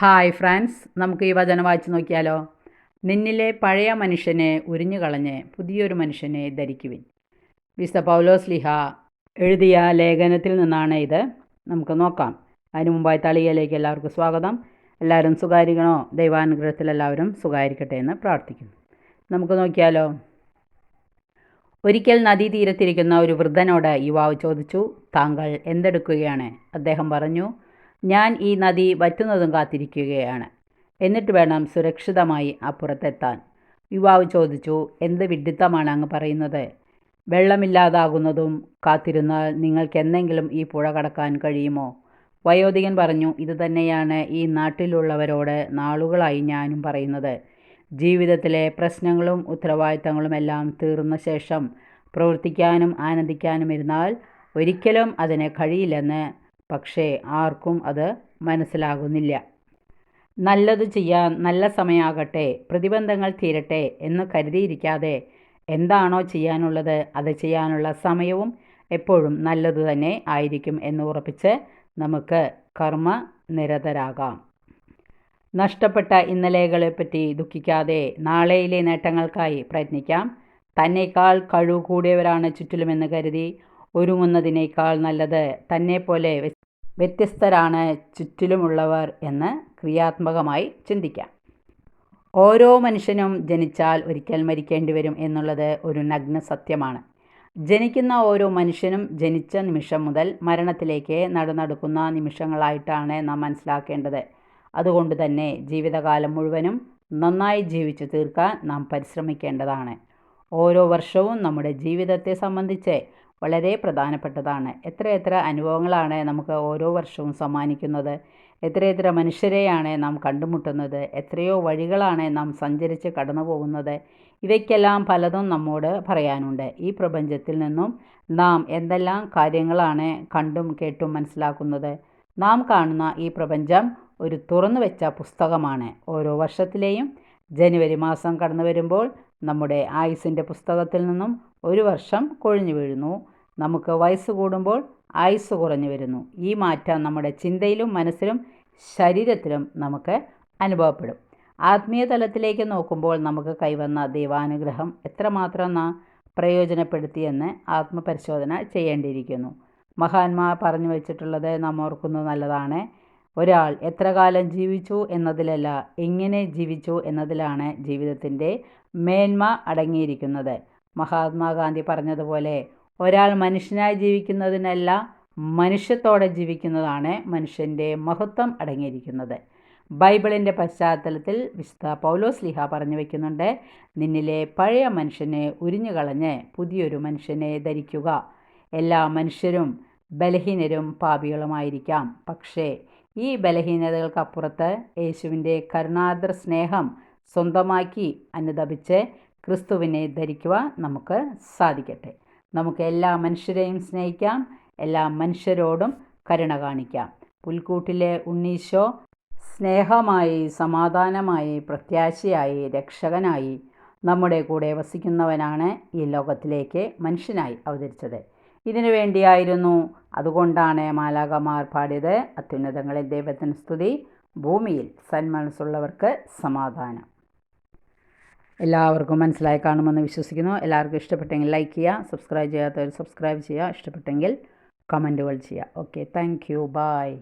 Hi France നമുക്ക് ഈ വചനം വായിച്ചു നോക്കിയാലോ? നിന്നിലെ പഴയ മനുഷ്യനെ ഉരിഞ്ഞു കളഞ്ഞ് പുതിയൊരു മനുഷ്യനെ ധരിക്കുവിൻ. വിസ പൗലോസ് ലിഹ എഴുതിയ ലേഖനത്തിൽ നിന്നാണ് ഇത്. നമുക്ക് നോക്കാം. അതിനു മുമ്പായി തളികയിലേക്ക് എല്ലാവർക്കും സ്വാഗതം. എല്ലാവരും സുഖായിരിക്കണോ? ദൈവാനുഗ്രഹത്തിൽ എല്ലാവരും സുഖായിരിക്കട്ടെ എന്ന് പ്രാർത്ഥിക്കുന്നു. നമുക്ക് നോക്കിയാലോ? ഒരിക്കൽ നദീതീരത്തിരിക്കുന്ന ഒരു വൃദ്ധനോട് യുവാവ് ചോദിച്ചു താങ്കൾ എന്തെടുക്കുകയാണ്? അദ്ദേഹം പറഞ്ഞു ഞാൻ ഈ നദി വറ്റുന്നതും കാത്തിരിക്കുകയാണ്. എന്നിട്ട് വേണം സുരക്ഷിതമായി അപ്പുറത്തെത്താൻ. യുവാവ് ചോദിച്ചു എന്ത് വിഡിത്തമാണ് അങ്ങ് പറയുന്നത്? വെള്ളമില്ലാതാകുന്നതും കാത്തിരുന്നാൽ നിങ്ങൾക്ക് എന്തെങ്കിലും ഈ പുഴ കടക്കാൻ കഴിയുമോ? വയോധികൻ പറഞ്ഞു ഇതുതന്നെയാണ് ഈ നാട്ടിലുള്ളവരോട് നാളുകളായി ഞാനും പറയുന്നത്. ജീവിതത്തിലെ പ്രശ്നങ്ങളും ഉത്തരവാദിത്തങ്ങളും എല്ലാം തീർന്ന ശേഷം പ്രവർത്തിക്കാനും ആനന്ദിക്കാനും ഇരുന്നാൽ ഒരിക്കലും അതിന് കഴിയില്ലെന്ന് പക്ഷേ ആർക്കും അത് മനസ്സിലാകുന്നില്ല. നല്ലത് ചെയ്യാൻ നല്ല സമയമാകട്ടെ പ്രതിബന്ധങ്ങൾ തീരട്ടെ എന്ന് കരുതിയിരിക്കാതെ എന്താണോ ചെയ്യാനുള്ളത് അത് ചെയ്യാനുള്ള സമയവും എപ്പോഴും നല്ലത് തന്നെ ആയിരിക്കും എന്ന് ഉറപ്പിച്ച് നമുക്ക് കർമ്മ നിരതരാകാം. നഷ്ടപ്പെട്ട ഇന്നലെകളെപ്പറ്റി ദുഃഖിക്കാതെ നാളെയിലെ നേട്ടങ്ങൾക്കായി പ്രയത്നിക്കാം. തന്നേക്കാൾ കഴിവ് കൂടിയവരാണ് ചുറ്റിലുമെന്ന് കരുതി ഒരുങ്ങുന്നതിനേക്കാൾ നല്ലത് തന്നെപ്പോലെ വ്യത്യസ്തരാണ് ചുറ്റിലുമുള്ളവർ എന്ന് ക്രിയാത്മകമായി ചിന്തിക്കാം. ഓരോ മനുഷ്യനും ജനിച്ചാൽ ഒരിക്കൽ മരിക്കേണ്ടി വരും എന്നുള്ളത് ഒരു നഗ്ന സത്യമാണ്. ജനിക്കുന്ന ഓരോ മനുഷ്യനും ജനിച്ച നിമിഷം മുതൽ മരണത്തിലേക്ക് നടന്നടുക്കുന്ന നിമിഷങ്ങളായിട്ടാണ് നാം മനസ്സിലാക്കേണ്ടത്. അതുകൊണ്ട് തന്നെ ജീവിതകാലം മുഴുവനും നന്നായി ജീവിച്ചു തീർക്കാൻ നാം പരിശ്രമിക്കേണ്ടതാണ്. ഓരോ വർഷവും നമ്മുടെ ജീവിതത്തെ സംബന്ധിച്ച് വളരെ പ്രധാനപ്പെട്ടതാണ്. എത്രയെത്ര അനുഭവങ്ങളാണ് നമുക്ക് ഓരോ വർഷവും സമ്മാനിക്കുന്നത്. എത്രയെത്ര മനുഷ്യരെയാണ് നാം കണ്ടുമുട്ടുന്നത്. എത്രയോ വഴികളാണ് നാം സഞ്ചരിച്ച് കടന്നു പോകുന്നത് ഇവയ്ക്കെല്ലാം പലതും നമ്മോട് പറയാനുണ്ട്. ഈ പ്രപഞ്ചത്തിൽ നിന്നും നാം എന്തെല്ലാം കാര്യങ്ങളാണ് കണ്ടും കേട്ടും മനസ്സിലാക്കുന്നത്. നാം കാണുന്ന ഈ പ്രപഞ്ചം ഒരു തുറന്നു വെച്ച പുസ്തകമാണ്. ഓരോ വർഷത്തിലെയും ജനുവരി മാസം കടന്നു വരുമ്പോൾ നമ്മുടെ ആയുസിന്റെ പുസ്തകത്തിൽ നിന്നും ഒരു വർഷം കൊഴിഞ്ഞു വീഴുന്നു. നമുക്ക് വയസ്സ് കൂടുമ്പോൾ ആയുസ് കുറഞ്ഞു വരുന്നു. ഈ മാറ്റം നമ്മുടെ ചിന്തയിലും മനസ്സിലും ശരീരത്തിലും നമുക്ക് അനുഭവപ്പെടും. ആത്മീയ തലത്തിലേക്ക് നോക്കുമ്പോൾ നമുക്ക് കൈവന്ന ദൈവാനുഗ്രഹം എത്രമാത്രം നാം പ്രയോജനപ്പെടുത്തിയെന്ന് ആത്മപരിശോധന ചെയ്യേണ്ടിയിരിക്കുന്നു. മഹാന്മാർ പറഞ്ഞു വച്ചിട്ടുള്ളത് നാം ഓർക്കുന്നത് നല്ലതാണ്. ഒരാൾ എത്ര കാലം ജീവിച്ചു എന്നതിലല്ല എങ്ങനെ ജീവിച്ചു എന്നതിലാണ് ജീവിതത്തിന്റെ മേന്മ അടങ്ങിയിരിക്കുന്നത്. മഹാത്മാഗാന്ധി പറഞ്ഞതുപോലെ ഒരാൾ മനുഷ്യനായി ജീവിക്കുന്നതിനല്ല മനുഷ്യത്തോടെ ജീവിക്കുന്നതാണ് മനുഷ്യന്റെ മഹത്വം അടങ്ങിയിരിക്കുന്നത്. ബൈബിളിന്റെ പശ്ചാത്തലത്തിൽ വിശുദ്ധ പൗലോസ് ലിഹ പറഞ്ഞു വയ്ക്കുന്നുണ്ട് നിന്നിലെ പഴയ മനുഷ്യനെ ഉരിഞ്ഞു കളഞ്ഞ് പുതിയൊരു മനുഷ്യനെ ധരിക്കുക. എല്ലാ മനുഷ്യരും ബലഹീനരും പാപികളുമായിരിക്കാം. പക്ഷേ ഈ ബലഹീനതകൾക്കപ്പുറത്ത് യേശുവിന്റെ കരുണാദ്ര സ്നേഹം സ്വന്തമാക്കി അനുദപിച്ച് ക്രിസ്തുവിനെ ധരിക്കുവാൻ നമുക്ക് സാധിക്കട്ടെ. നമുക്ക് എല്ലാ മനുഷ്യരെയും സ്നേഹിക്കാം എല്ലാ മനുഷ്യരോടും കരുണ കാണിക്കാം. പുൽക്കൂട്ടിലെ ഉണ്ണീശോ സ്നേഹമായി സമാധാനമായി പ്രത്യാശയായി രക്ഷകനായി നമ്മുടെ കൂടെ വസിക്കുന്നവനാണ് ഈ ലോകത്തിലേക്ക് മനുഷ്യനായി അവതരിച്ചത്. ഇതിനു വേണ്ടിയായിരുന്നു. അതുകൊണ്ടാണ് മാലാകമാർ പാടിയത്. അത്യുന്നതങ്ങളിൽ ദൈവത്തിന് സ്തുതി. ഭൂമിയിൽ സന്മനസ്സുള്ളവർക്ക് സമാധാനം. എല്ലാവർക്കും മനസ്സിലായി കാണുമെന്ന് വിശ്വസിക്കുന്നു. എല്ലാവർക്കും ഇഷ്ടപ്പെട്ടെങ്കിൽ ലൈക്ക് ചെയ്യുക സബ്സ്ക്രൈബ് ചെയ്യാത്തവർ സബ്സ്ക്രൈബ് ചെയ്യുക. ഇഷ്ടപ്പെട്ടെങ്കിൽ കമന്റുകൾ ചെയ്യുക. Okay thank you bye